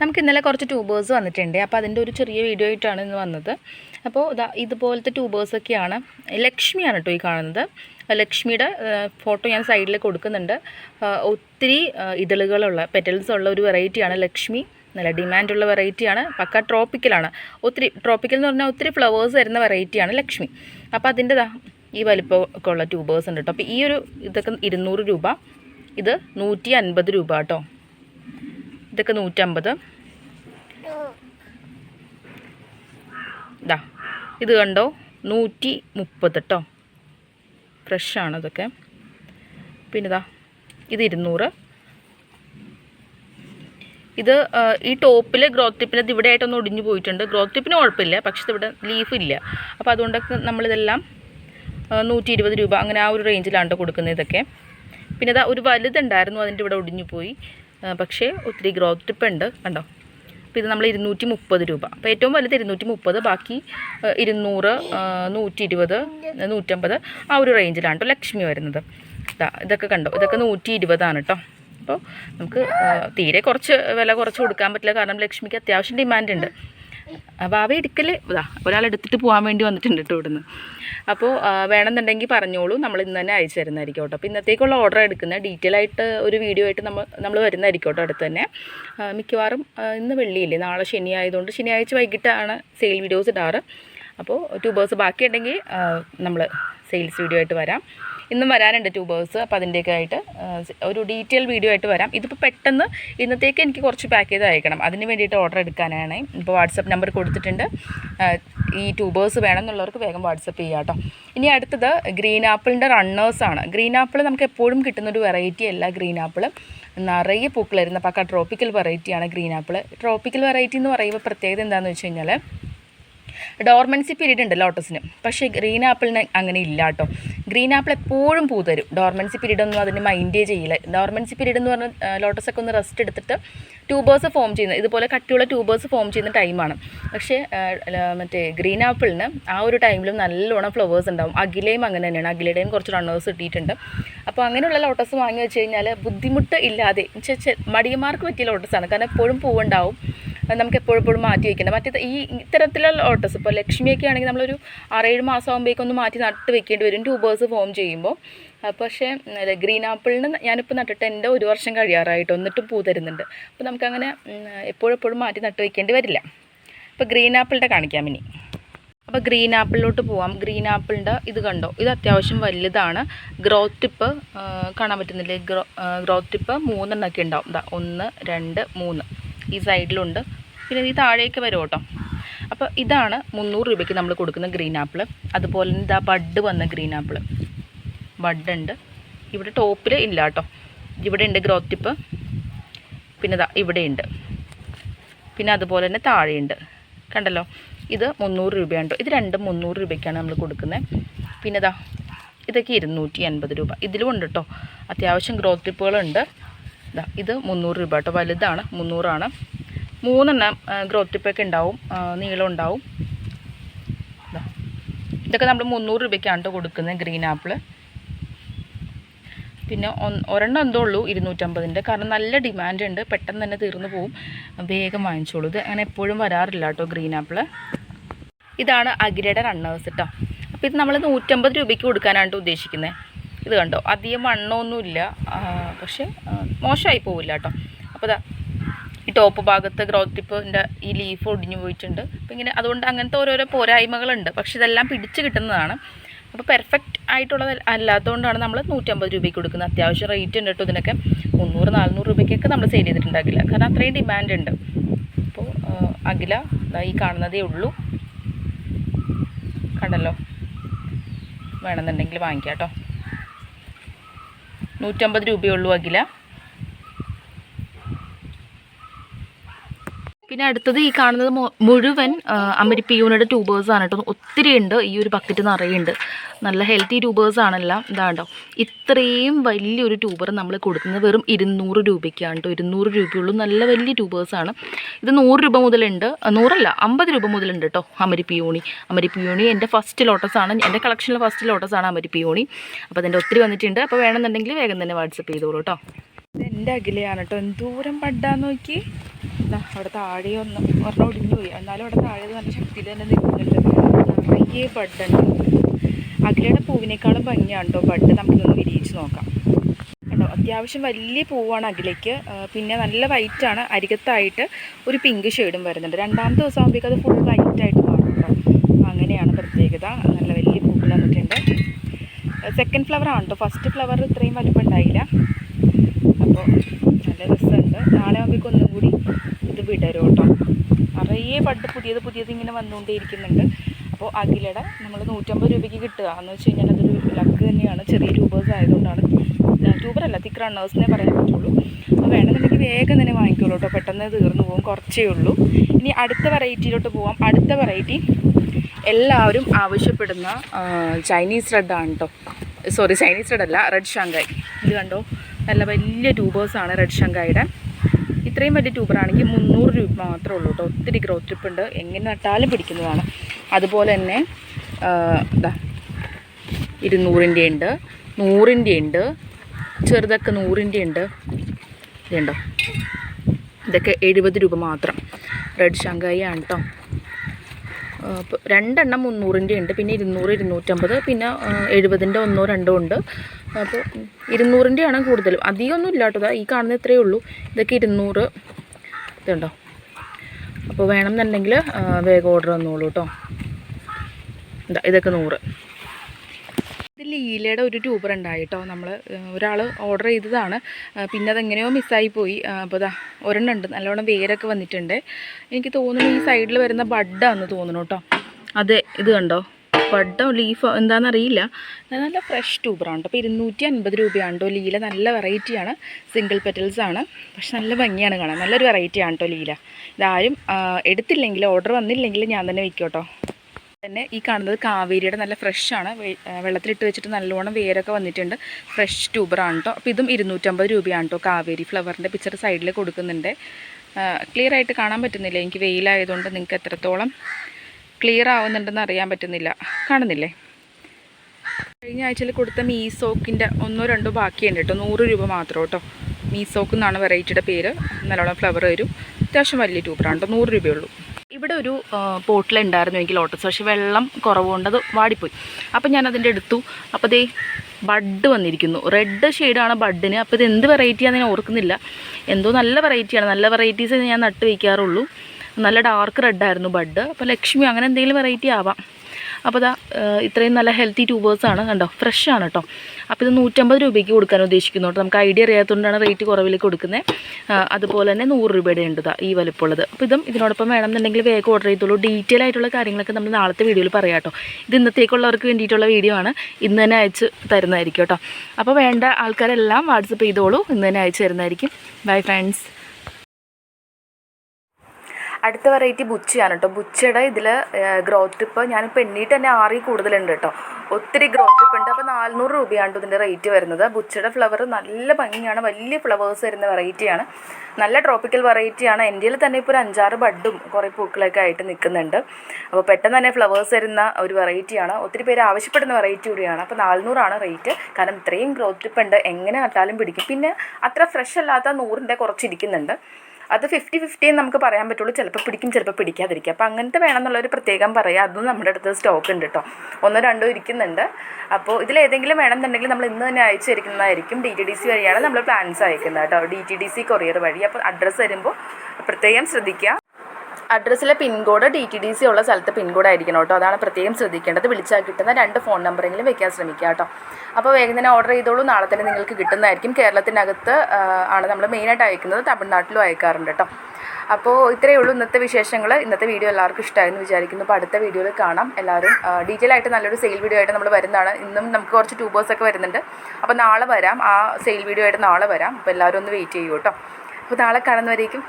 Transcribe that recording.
നമുക്ക് ഇന്നലെ കുറച്ച് ട്യൂബേഴ്സ് വന്നിട്ടുണ്ട്. അപ്പോൾ അതിന്റെ ഒരു ചെറിയ വീഡിയോ ആയിട്ടാണ് ഇന്ന് വന്നത്. അപ്പോൾ ഇതാ ഇതുപോലത്തെ ട്യൂബേഴ്സൊക്കെയാണ് ലക്ഷ്മിയാണ് കേട്ടോ ഈ കാണുന്നത്. ലക്ഷ്മിയുടെ ഫോട്ടോ ഞാൻ സൈഡിൽ കൊടുക്കുന്നുണ്ട്. ഒത്തിരി ഇതളുകളുള്ള പെറ്റൽസ് ഉള്ള ഒരു വെറൈറ്റിയാണ് ലക്ഷ്മി. നല്ല ഡിമാൻഡുള്ള വെറൈറ്റിയാണ് പക്ക ട്രോപ്പിക്കലാണ് ഒത്തിരി ട്രോപ്പിക്കൽ എന്ന് പറഞ്ഞാൽ ഒത്തിരി ഫ്ലവേഴ്സ് വരുന്ന വെറൈറ്റിയാണ് ലക്ഷ്മി. അപ്പോൾ അതിന്റെതാ ഈ വലിപ്പമൊക്കെ ഉള്ള ട്യൂബേഴ്സ് ഉണ്ട് കേട്ടോ. അപ്പോൾ ഈ ഒരു ഇതൊക്കെ ഇരുന്നൂറ് രൂപ. ഇത് നൂറ്റി അൻപത് രൂപ കേട്ടോ. ഇതൊക്കെ നൂറ്റമ്പത്. ഇതാ ഇത് കണ്ടോ? നൂറ്റി മുപ്പത് കേട്ടോ ഫ്രഷാണ് ഇതൊക്കെ. പിന്നെ ഇതാ ഇത് ഇരുന്നൂറ്. ഇത് ഈ ടോപ്പിൽ ഗ്രോത്ത് ടിപ്പിന് ഇത് ഇവിടെ ആയിട്ടൊന്ന് ഒടിഞ്ഞു പോയിട്ടുണ്ട്. ഗ്രോത്ത് ടിപ്പിന് കുഴപ്പമില്ല പക്ഷേ ഇവിടെ ലീഫ് ഇല്ല. അപ്പോൾ അതുകൊണ്ടൊക്കെ നമ്മളിതെല്ലാം നൂറ്റി ഇരുപത് രൂപ അങ്ങനെ ആ ഒരു റേഞ്ചിലാണ് കൊടുക്കുന്നത് ഇതൊക്കെ. പിന്നെ ഇതാ ഒരു വലുതുണ്ടായിരുന്നു അതിന്റെ ഇവിടെ ഒടിഞ്ഞു പോയി. പക്ഷേ ഒത്തിരി ഗ്രോത്ത് ടിപ്പ് ഉണ്ട് കണ്ടോ? അപ്പോൾ ഇത് നമ്മൾ ഇരുന്നൂറ്റി മുപ്പത് രൂപ. അപ്പോൾ ഏറ്റവും വലുത് ഇരുന്നൂറ്റി മുപ്പത് ബാക്കി ഇരുന്നൂറ് നൂറ്റി ഇരുപത് നൂറ്റമ്പത് ആ ഒരു റേഞ്ചിലാണ് കേട്ടോ ലക്ഷ്മി വരുന്നത്. ഇതാ ഇതൊക്കെ കണ്ടോ? ഇതൊക്കെ നൂറ്റി ഇരുപതാണ് കേട്ടോ അപ്പോൾ നമുക്ക് തീരെ കുറച്ച് വില കുറച്ച് കൊടുക്കാൻ പറ്റില്ല. കാരണം ലക്ഷ്മിക്ക് അത്യാവശ്യം ഡിമാൻഡ് ഉണ്ട്. ഭാവി എടുക്കൽ ഇതാ ഒരാൾ എടുത്തിട്ട് പോകാൻ വേണ്ടി വന്നിട്ടുണ്ട് കേട്ടോ ഇവിടുന്ന്. അപ്പോൾ വേണമെന്നുണ്ടെങ്കിൽ പറഞ്ഞോളൂ. നമ്മൾ ഇന്ന് തന്നെ അയച്ചു തരുന്നതായിരിക്കും കേട്ടോ അപ്പോൾ ഇന്നത്തേക്കുള്ള ഓർഡർ എടുക്കുന്ന. ഡീറ്റെയിൽ ആയിട്ട് ഒരു വീഡിയോ ആയിട്ട് നമ്മൾ നമ്മൾ വരുന്നതായിരിക്കും കേട്ടോ അടുത്ത് തന്നെ. മിക്കവാറും ഇന്ന് വെള്ളിയില്ലേ? നാളെ ശനി ആയതുകൊണ്ട് ശനിയാഴ്ച വൈകിട്ടാണ് സെയിൽ വീഡിയോസ് ഇടാറ്. അപ്പോൾ ട്യൂബേഴ്സ് ബാക്കിയുണ്ടെങ്കിൽ നമ്മൾ സെയിൽസ് വീഡിയോ ആയിട്ട് വരാം. ഇന്നും വരാനുണ്ട് ട്യൂബേഴ്സ് അപ്പോൾ അതിന്റെയൊക്കെ ആയിട്ട് ഒരു ഡീറ്റെയിൽ വീഡിയോ ആയിട്ട് വരാം. ഇതിപ്പോൾ പെട്ടെന്ന് ഇന്നത്തേക്ക് എനിക്ക് കുറച്ച് പാക്ക് ചെയ്ത് അയക്കണം. അതിന് വേണ്ടിയിട്ട് ഓർഡർ എടുക്കാനാണ്. ഇപ്പോൾ വാട്സപ്പ് നമ്പർ കൊടുത്തിട്ടുണ്ട്. ഈ ട്യൂബേഴ്സ് വേണം എന്നുള്ളവർക്ക് വേഗം വാട്സപ്പ് ചെയ്യാം കേട്ടോ. ഇനി അടുത്തത് ഗ്രീൻ ആപ്പിളിന്റെ റണ്ണേഴ്സാണ് ഗ്രീൻ ആപ്പിൾ നമുക്ക് എപ്പോഴും കിട്ടുന്നൊരു വെറൈറ്റി അല്ല ഗ്രീൻ ആപ്പിൾ നിറയെ പൂക്കൾ അപ്പോൾ ആ ട്രോപ്പിക്കൽ വെറൈറ്റിയാണ് ഗ്രീൻ ആപ്പിൾ ട്രോപ്പിക്കൽ വെറൈറ്റി എന്ന് പറയുമ്പോൾ പ്രത്യേകത എന്താണെന്ന് വെച്ച് കഴിഞ്ഞാൽ ഡോർമൻസി പീരീഡ് ഉണ്ട് ലോട്ടസിന് പക്ഷേ ഗ്രീൻ ആപ്പിളിന് അങ്ങനെ ഇല്ല കേട്ടോ. ഗ്രീൻ ആപ്പിൾ എപ്പോഴും പൂ തരും ഡോർമൻസി പീരീഡ് ഒന്നും അതിന് മൈൻഡേ ചെയ്യില്ല. ഡോർമൻസി പീരീഡ് എന്ന് പറഞ്ഞാൽ ലോട്ടസൊക്കെ ഒന്ന് റെസ്റ്റ് എടുത്തിട്ട് ട്യൂബേഴ്സ് ഫോം ചെയ്യുന്നത് ഇതുപോലെ കട്ടിയുള്ള ട്യൂബേഴ്സ് ഫോം ചെയ്യുന്ന ടൈമാണ് പക്ഷേ മറ്റേ ഗ്രീൻ ആപ്പിളിന് ആ ഒരു ടൈമിലും നല്ലോണം ഫ്ലവേഴ്സ് ഉണ്ടാവും. അഖിലയും അങ്ങനെ തന്നെയാണ്. അഖിലയുടെയും കുറച്ച് റണ്ണേഴ്സ് കിട്ടിയിട്ടുണ്ട് അപ്പോൾ അങ്ങനെയുള്ള ലോട്ടസ് വാങ്ങി വെച്ച് കഴിഞ്ഞാൽ ബുദ്ധിമുട്ട് ഇല്ലാതെ മടിയന്മാർക്ക് പറ്റിയ ആണ്. കാരണം എപ്പോഴും പൂവുണ്ടാവും. നമുക്ക് എപ്പോഴും മാറ്റി വയ്ക്കേണ്ട മറ്റേ ഈ ഇത്തരത്തിലുള്ള ലോട്ടസ് ഇപ്പോൾ ലക്ഷ്മിയൊക്കെ ആണെങ്കിൽ നമ്മളൊരു ആറേഴ് മാസം ആകുമ്പോഴേക്കും ഒന്ന് മാറ്റി നട്ട് വെക്കേണ്ടി വരും. ട്യൂബേഴ്സ് ഫോം ചെയ്യുമ്പോൾ പക്ഷേ ഗ്രീൻ ആപ്പിളിന് ഞാനിപ്പോൾ നട്ടിട്ട് എന്റെ ഒരു വർഷം കഴിയാറായിട്ട് എന്നിട്ടും പൂ തരുന്നുണ്ട്. അപ്പോൾ നമുക്കങ്ങനെ എപ്പോഴെപ്പോഴും എപ്പോഴും എപ്പോഴും മാറ്റി നട്ട് വയ്ക്കേണ്ടി വരില്ല. അപ്പോൾ ഗ്രീൻ ആപ്പിളിന്റെ കാണിക്കാം ഇനി. അപ്പോൾ ഗ്രീൻ ആപ്പിളിലോട്ട് പോവാം. ഗ്രീൻ ആപ്പിളിന്റെ ഇത് കണ്ടോ? ഇത് അത്യാവശ്യം വലുതാണ്. ഗ്രോത്ത് ടിപ്പ് കാണാൻ പറ്റുന്നില്ലേ? ഗ്രോ ഗ്രോത്ത് ടിപ്പ് മൂന്നെണ്ണമൊക്കെ ഉണ്ടാവും. ഒന്ന് രണ്ട് മൂന്ന്. ഈ സൈഡിലുണ്ട് പിന്നെ ഈ താഴേക്ക് വരും കേട്ടോ അപ്പോൾ ഇതാണ് മുന്നൂറ് രൂപയ്ക്ക് നമ്മൾ കൊടുക്കുന്ന ഗ്രീൻ ആപ്പിൾ അതുപോലെ തന്നെ ഇതാ ബഡ് വന്ന ഗ്രീൻ ആപ്പിൾ ബഡ് ഉണ്ട് ഇവിടെ ടോപ്പിൽ ഇല്ല കേട്ടോ ഇവിടെ ഉണ്ട് ഗ്രോത്ത് ടിപ്പ്. പിന്നെ ഇതാ ഇവിടെയുണ്ട്. പിന്നെ അതുപോലെ തന്നെ താഴെയുണ്ട്. കണ്ടല്ലോ? ഇത് മുന്നൂറ് രൂപയാണ് ഇത് രണ്ടും മുന്നൂറ് രൂപയ്ക്കാണ് നമ്മൾ കൊടുക്കുന്നത് പിന്നെ ഇതാ ഇതൊക്കെ ഇരുന്നൂറ്റി അൻപത് രൂപ. ഇതിലും ഉണ്ട് കേട്ടോ അത്യാവശ്യം ഗ്രോത്ത് ടിപ്പുകളുണ്ട്. ഇതാ ഇത് മുന്നൂറ് രൂപ കേട്ടോ വലുതാണ്. മുന്നൂറാണ്. മൂന്നെണ്ണം ഗ്രോത്ത് ടിപ്പൊക്കെ ഉണ്ടാവും. നീളം ഉണ്ടാവും. ഇതാ ഇതൊക്കെ നമ്മൾ മുന്നൂറ് രൂപയ്ക്കാണ് കേട്ടോ കൊടുക്കുന്നത് ഗ്രീൻ ആപ്പിൾ പിന്നെ ഒരെണ്ണം എന്തോ ഉള്ളൂ ഇരുന്നൂറ്റമ്പതിന്റെ കാരണം നല്ല ഡിമാൻഡ് ഉണ്ട്. പെട്ടെന്ന് തന്നെ തീർന്നു പോവും. വേഗം വാങ്ങിച്ചോളൂ. ഇത് അങ്ങനെ എപ്പോഴും വരാറില്ല കേട്ടോ ഗ്രീൻ ആപ്പിൾ ഇതാണ് അഗിരയുടെ റണ്ണേഴ്സ് കേട്ടോ അപ്പോൾ ഇത് നമ്മൾ നൂറ്റമ്പത് രൂപയ്ക്ക് കൊടുക്കാനാണ് ഉദ്ദേശിക്കുന്നത് ഇത് കണ്ടോ? അധികം വണ്ണമൊന്നുമില്ല. പക്ഷേ മോശമായി പോവില്ല കേട്ടോ അപ്പോൾ ഈ ടോപ്പ് ഭാഗത്ത് ഗ്രോത്ത് ടിപ്പിന്റെ ഈ ലീഫ് ഒടിഞ്ഞു പോയിട്ടുണ്ട്. അപ്പോൾ ഇങ്ങനെ അതുകൊണ്ട് അങ്ങനത്തെ ഓരോരോ പോരായ്മകളുണ്ട്. പക്ഷെ ഇതെല്ലാം പിടിച്ച് കിട്ടുന്നതാണ്. അപ്പോൾ പെർഫെക്റ്റ് ആയിട്ടുള്ളത് അല്ലാത്തതുകൊണ്ടാണ് നമ്മൾ നൂറ്റമ്പത് രൂപയ്ക്ക് കൊടുക്കുന്നത്. അത്യാവശ്യം റേറ്റ് ഉണ്ട് കേട്ടോ ഇതിനൊക്കെ. മുന്നൂറ് നാനൂറ് രൂപയ്ക്കൊക്കെ നമ്മൾ സെയിൽ ചെയ്തിട്ടുണ്ടാകില്ല. കാരണം അത്രയും ഡിമാൻഡ് ഉണ്ട്. അപ്പോൾ അഖില ഈ കാണുന്നതേ ഉള്ളൂ. കണ്ടല്ലോ? വേണമെന്നുണ്ടെങ്കിൽ വാങ്ങിക്കാം കേട്ടോ. നൂറ്റമ്പത് രൂപയുള്ളൂ അഖില. പിന്നെ അടുത്തത് ഈ കാണുന്നത് മുഴുവൻ അമരിപ്പിയൂണിയുടെ ട്യൂബേഴ്സാണ് കേട്ടോ. ഒത്തിരി ഉണ്ട് ഈ ഒരു ബക്കറ്റ് നിറയുണ്ട്. നല്ല ഹെൽത്തി ട്യൂബേഴ്സ് ആണല്ലോ. ഇതാണ്ടോ ഇത്രയും വലിയൊരു ട്യൂബർ നമ്മൾ കൊടുക്കുന്നത് വെറും ഇരുന്നൂറ് രൂപയ്ക്കാണ് കേട്ടോ. ഇരുന്നൂറ് രൂപയുള്ളൂ. നല്ല വലിയ ട്യൂബേഴ്സ് ആണ്. ഇത് നൂറ് രൂപ മുതലുണ്ട്. നൂറല്ല അമ്പത് രൂപ മുതലുണ്ട് കേട്ടോ അമരിപ്പിയൂണി. അമരിപ്പിയൂണി എന്റെ ഫസ്റ്റ് ലോട്ടസ് ആണ്. എന്റെ കളക്ഷനിലെ ഫസ്റ്റ് ലോട്ടസ് ലോട്ടസാണ് അമരിപ്പിയൂണി. അപ്പോൾ അതിന്റെ ഒത്തിരി വന്നിട്ടുണ്ട്. അപ്പോൾ വേണമെന്നുണ്ടെങ്കിൽ വേഗം തന്നെ വാട്സപ്പ് ചെയ്തോളൂ കേട്ടോ. എന്റെ അഖിലയാണ് കേട്ടോ എന്തോരം പഡ്ഡാ നോക്കി. അവിടെ താഴെ ഒന്ന് ഒരെണ്ണം ഒടിഞ്ഞു പോയി. എന്നാലും അവിടെ താഴെ നല്ല ശക്തിയിൽ തന്നെ നിൽക്കുന്നുണ്ട്. നിറയെ ബഡ്ഡുണ്ട് അഖിലയുടെ പൂവിനേക്കാളും ഭംഗിയാണ് കേട്ടോ ബഡ് നമുക്കിതൊന്ന് വിരിയിച്ച് നോക്കാം. കേട്ടോ അത്യാവശ്യം വലിയ പൂവാണ് അഖിലേക്ക് പിന്നെ നല്ല വൈറ്റ് ആണ്. അരികത്തായിട്ട് ഒരു പിങ്ക് ഷെയ്ഡും വരുന്നുണ്ട്. രണ്ടാമത്തെ ദിവസം ആകുമ്പോഴേക്കും അത് ഫുൾ വൈറ്റ് ആയിട്ട് മാറും കേട്ടോ അങ്ങനെയാണ് പ്രത്യേകത. നല്ല വലിയ പൂക്കൾ വന്നിട്ടുണ്ട്. സെക്കൻഡ് ഫ്ലവർ ആണ് കേട്ടോ ഫസ്റ്റ് ഫ്ലവർ ഇത്രയും വലുപ്പം ഉണ്ടായില്ല. അപ്പോൾ നല്ല രസമുണ്ട്. നാളെ ആകുമ്പോൾ ഒന്നും കൂടി ഇത് വിടരും കേട്ടോ നിറയെ പട്ട് പുതിയത് പുതിയത് ഇങ്ങനെ വന്നുകൊണ്ടേയിരിക്കുന്നുണ്ട്. അപ്പോൾ അഖിലയുടെ നമ്മൾ നൂറ്റമ്പത് രൂപയ്ക്ക് കിട്ടുക. എന്ന് വെച്ച് കഴിഞ്ഞാൽ അതൊരു ലക്ക് തന്നെയാണ്. ചെറിയ ട്യൂബേഴ്സ് ആയതുകൊണ്ടാണ്. ട്യൂബറല്ല തിക്ക് റണ്ണേഴ്സിനെ പറയാൻ പറ്റുള്ളൂ. അപ്പോൾ വേണമെന്നുണ്ടെങ്കിൽ വേഗം തന്നെ വാങ്ങിക്കോളൂ കേട്ടോ. പെട്ടെന്ന് തീർന്നു പോകും. കുറച്ചേ ഉള്ളൂ. ഇനി അടുത്ത വെറൈറ്റിയിലോട്ട് പോവാം. അടുത്ത വെറൈറ്റി എല്ലാവരും ആവശ്യപ്പെടുന്ന ചൈനീസ് ചൈനീസ് റെഡാണ് കേട്ടോ. സോറി ചൈനീസ് റെഡ് അല്ല റെഡ് ഷാങ്കായ്. ഇത് കണ്ടോ? നല്ല വലിയ ട്യൂബേഴ്സാണ് റെഡ് ഷങ്കായുടെ ഇത്രയും വലിയ ട്യൂബറാണെങ്കിൽ മുന്നൂറ് രൂപ മാത്രമേ ഉള്ളൂ കേട്ടോ. ഒത്തിരി ഗ്രോത്ത് ട്രിപ്പ് ഉണ്ട് എങ്ങനെ നട്ടാലും പിടിക്കുന്നതാണ്. അതുപോലെ തന്നെ എന്താ ഇരുന്നൂറിന്റെ ഉണ്ട് നൂറിന്റെ ഉണ്ട് ചെറുതൊക്കെ നൂറിന്റെ ഉണ്ട്. ഇതുണ്ടോ? ഇതൊക്കെ എഴുപത് രൂപ മാത്രം. റെഡ് ഷങ്കായി ആണ് കേട്ടോ. രണ്ടെണ്ണം മുന്നൂറിന്റെ ഉണ്ട്. പിന്നെ ഇരുന്നൂറ് ഇരുന്നൂറ്റമ്പത് പിന്നെ എഴുപതിന്റെ ഒന്നോ രണ്ടോ ഉണ്ട്. അപ്പോൾ ഇരുന്നൂറിന്റെ ആണ് കൂടുതലും അധികമൊന്നും ഇല്ലാട്ടോ. ഈ കാണുന്ന ഇത്രയേ ഉള്ളൂ. ഇതൊക്കെ ഇരുന്നൂറ് ഇതുണ്ടോ? അപ്പോൾ വേണമെന്നുണ്ടെങ്കിൽ വേഗം ഓർഡർ വന്നോളൂ കേട്ടോ ഇതാ ഇതൊക്കെ നൂറ്. ലീലയുടെ ഒരു ട്യൂബർ ഉണ്ടായി കേട്ടോ നമ്മൾ ഒരാൾ ഓർഡർ ചെയ്തതാണ്. പിന്നെ അതെങ്ങനെയോ മിസ്സായി പോയി. അപ്പോൾ ഇതാ ഒരെണ്ണം ഉണ്ട്. നല്ലോണം വേരൊക്കെ വന്നിട്ടുണ്ട്. എനിക്ക് തോന്നുന്നു ഈ സൈഡിൽ വരുന്ന ബഡാന്ന് തോന്നുന്നു കേട്ടോ അതെ ഇത് കണ്ടോ? ബഡോ ലീഫോ എന്താണെന്നറിയില്ല നല്ല ഫ്രഷ് ട്യൂബറാണ് അപ്പോൾ ഇരുന്നൂറ്റി അൻപത് രൂപയാണ് കേട്ടോ ലീല. നല്ല വെറൈറ്റിയാണ് സിംഗിൾ പെറ്റൽസ് ആണ്. പക്ഷെ നല്ല ഭംഗിയാണ് കാണാൻ. നല്ലൊരു വെറൈറ്റിയാണ് കേട്ടോ ലീല. ഇതാരും എടുത്തില്ലെങ്കിൽ ഓർഡർ വന്നില്ലെങ്കിൽ ഞാൻ തന്നെ വയ്ക്കും കേട്ടോ തന്നെ ഈ കാണുന്നത് കാവേരിയുടെ നല്ല ഫ്രഷ് ആണ് വെ- ആ, വെള്ളത്തിലിട്ട് വെച്ചിട്ട് നല്ലോണം വേരൊക്കെ വന്നിട്ടുണ്ട്. ഫ്രഷ് ട്യൂബറാണ് കേട്ടോ അപ്പോൾ ഇതും ഇരുന്നൂറ്റമ്പത് രൂപയാണ് കേട്ടോ കാവേരി ഫ്ലവറിന്റെ പിക്ചർ സൈഡിൽ കൊടുക്കുന്നുണ്ട്. ക്ലിയർ ആയിട്ട് കാണാൻ പറ്റുന്നില്ല. എനിക്ക് വെയിലായതുകൊണ്ട് നിങ്ങൾക്ക് എത്രത്തോളം ക്ലിയർ ആവുന്നുണ്ടെന്ന് അറിയാൻ പറ്റുന്നില്ല. കാണുന്നില്ലേ? കഴിഞ്ഞ ആഴ്ചയിൽ കൊടുത്ത മീസോക്കിന്റെ ഒന്നോ രണ്ടോ ബാക്കിയുണ്ട് കേട്ടോ നൂറ് രൂപ മാത്രം കേട്ടോ മീസോക്ക് എന്നാണ് വെറൈറ്റിയുടെ പേര്. നല്ലോണം ഫ്ലവർ വരും. അത്യാവശ്യം വലിയ ട്യൂബറാണ് കേട്ടോ നൂറ് രൂപയുള്ളൂ ഇവിടെ ഒരു പോട്ടിലുണ്ടായിരുന്നു എനിക്ക് ലോട്ടസ് പക്ഷേ വെള്ളം കുറവുകൊണ്ട് അത് വാടിപ്പോയി. അപ്പോൾ ഞാൻ അതിന്റെ എടുത്തു. അപ്പോൾ ദേ ബഡ് വന്നിരിക്കുന്നു. റെഡ് ഷെയ്ഡാണ് ബഡിന്. അപ്പോൾ ഇത് എന്ത് വെറൈറ്റിയാണെന്ന് ഞാൻ ഓർക്കുന്നില്ല. എന്തോ നല്ല വെറൈറ്റിയാണ് നല്ല വെറൈറ്റീസ് ഞാൻ നട്ട് വയ്ക്കാറുള്ളൂ നല്ല ഡാർക്ക് റെഡായിരുന്നു ബഡ്. അപ്പോൾ ലക്ഷ്മി അങ്ങനെ എന്തെങ്കിലും വെറൈറ്റി ആവാം. അപ്പോൾ ഇതാ ഇത്രയും നല്ല ഹെൽത്തി ട്യൂബേഴ്സാണ് കണ്ടോ? ഫ്രഷ് ആണ് കേട്ടോ അപ്പോൾ ഇത് നൂറ്റമ്പത് രൂപയ്ക്ക് കൊടുക്കാൻ ഉദ്ദേശിക്കുന്നു കേട്ടോ നമുക്ക് ഐഡിയ അറിയാത്തതുകൊണ്ടാണ് റേറ്റ് കുറവിൽ കൊടുക്കുന്നത് അതുപോലെ തന്നെ നൂറ് രൂപയുടെ ഉണ്ട് ഈ വലിപ്പുള്ളത് അപ്പോൾ ഇതും ഇതിനോടൊപ്പം വേണമെന്നുണ്ടെങ്കിൽ വേഗം ഓർഡർ ചെയ്തോളൂ. ഡീറ്റെയിൽ ആയിട്ടുള്ള കാര്യങ്ങളൊക്കെ നമ്മൾ നാളത്തെ വീഡിയോയിൽ പറയാം കേട്ടോ ഇത് ഇന്നത്തേക്കുള്ളവർക്ക് വേണ്ടിയിട്ടുള്ള വീഡിയോ ആണ്. ഇന്ന് തന്നെ അയച്ച് തരുന്നതായിരിക്കും കേട്ടോ അപ്പോൾ വേണ്ട ആൾക്കാരെല്ലാം വാട്സപ്പ് ചെയ്തോളൂ. ഇന്ന് തന്നെ അയച്ച് തരുന്നതായിരിക്കും. ബൈ ഫ്രണ്ട്സ് അടുത്ത വെറൈറ്റി ബുച്ചയാണ് കേട്ടോ ബുച്ചയുടെ ഇതിൽ ഗ്രോത്ത് ടിപ്പ് ഞാനിപ്പോൾ എണ്ണീട്ട് തന്നെ ആറി കൂടുതലുണ്ട് കേട്ടോ ഒത്തിരി ഗ്രോത്ത് ടിപ്പ് ഉണ്ട്. അപ്പോൾ നാനൂറ് രൂപയാണ് ഇതിന്റെ റേറ്റ് വരുന്നത്. ബുച്ചയുടെ ഫ്ലവർ നല്ല ഭംഗിയാണ്. വലിയ ഫ്ലവേഴ്സ് വരുന്ന വെറൈറ്റിയാണ് നല്ല ട്രോപ്പിക്കൽ വെറൈറ്റിയാണ് എന്റെ തന്നെ ഇപ്പോൾ ഒരു അഞ്ചാറ് ബഡും കുറേ പൂക്കളൊക്കെ ആയിട്ട് നിൽക്കുന്നുണ്ട് അപ്പോൾ പെട്ടെന്ന് തന്നെ ഫ്ലവേഴ്സ് വരുന്ന ഒരു വെറൈറ്റിയാണ് ഒത്തിരി പേര് ആവശ്യപ്പെടുന്ന വെറൈറ്റി കൂടിയാണ്. അപ്പോൾ നാനൂറാണ് റേറ്റ് കാരണം ഇത്രയും ഗ്രോത്ത് ടിപ്പ് ഉണ്ട്. എങ്ങനെ നട്ടാലും പിടിക്കും. പിന്നെ അത്ര ഫ്രഷ് അല്ലാത്ത നൂറിന്റെ കുറച്ച് ഇരിക്കുന്നുണ്ട്. അത് ഫിഫ്റ്റി ഫിഫ്റ്റി നമുക്ക് പറയാൻ പറ്റുള്ളൂ. ചിലപ്പോൾ പിടിക്കും ചിലപ്പോൾ പിടിക്കാതിരിക്കും. അപ്പോൾ അങ്ങനത്തെ വേണമെന്നുള്ളൊരു പ്രത്യേകം പറയാം. അതും നമ്മുടെ അടുത്ത് സ്റ്റോക്ക് ഉണ്ട് കേട്ടോ ഒന്നോ രണ്ടോ ഇരിക്കുന്നുണ്ട്. അപ്പോൾ ഇതിലേതെങ്കിലും വേണമെന്നുണ്ടെങ്കിൽ നമ്മൾ ഇന്ന് തന്നെ അയച്ചു തരുന്നതായിരിക്കും. ഡി ടി ഡി സി വഴിയാണ് നമ്മൾ പ്ലാൻസ് അയക്കുന്നത് കേട്ടോ D T D C courier വഴി. അപ്പോൾ അഡ്രസ്സ് വരുമ്പോൾ പ്രത്യേകം ശ്രദ്ധിക്കുക. അഡ്രസ്സിലെ pincode D T D C ഉള്ള സ്ഥലത്ത് പിൻകോഡ് ആയിരിക്കണം കേട്ടോ. അതാണ് പ്രത്യേകം ശ്രദ്ധിക്കേണ്ടത്. വിളിച്ചാൽ കിട്ടുന്ന രണ്ട് ഫോൺ നമ്പറെങ്കിലും വെക്കാൻ ശ്രമിക്കുക കേട്ടോ. അപ്പോൾ വേഗം തന്നെ ഓർഡർ ചെയ്തോളൂ. നാളെ തന്നെ നിങ്ങൾക്ക് കിട്ടുന്നതായിരിക്കും. കേരളത്തിനകത്ത് ആണ് നമ്മൾ മെയിനായിട്ട് അയക്കുന്നത്. തമിഴ്നാട്ടിലും അയക്കാറുണ്ട് കേട്ടോ. അപ്പോൾ ഇത്രയേ ഉള്ളൂ ഇന്നത്തെ വിശേഷങ്ങൾ. ഇന്നത്തെ വീഡിയോ എല്ലാവർക്കും ഇഷ്ടമായെന്ന് വിചാരിക്കുന്നു. അപ്പോൾ അടുത്ത വീഡിയോയിൽ കാണാം. എല്ലാവരും ഡീറ്റെയിൽ ആയിട്ട് നല്ലൊരു സെയിൽ വീഡിയോ ആയിട്ട് നമ്മൾ വരുന്നതാണ്. ഇന്നും നമുക്ക് കുറച്ച് ട്യൂബേഴ്സ് ഒക്കെ വരുന്നുണ്ട്. അപ്പോൾ നാളെ വരാം. ആ സെയിൽ വീഡിയോ ആയിട്ട് നാളെ വരാം. അപ്പോൾ എല്ലാവരും ഒന്ന് വെയിറ്റ് ചെയ്യൂ കേട്ടോ. അപ്പോൾ നാളെ കാണുന്നവരേക്കും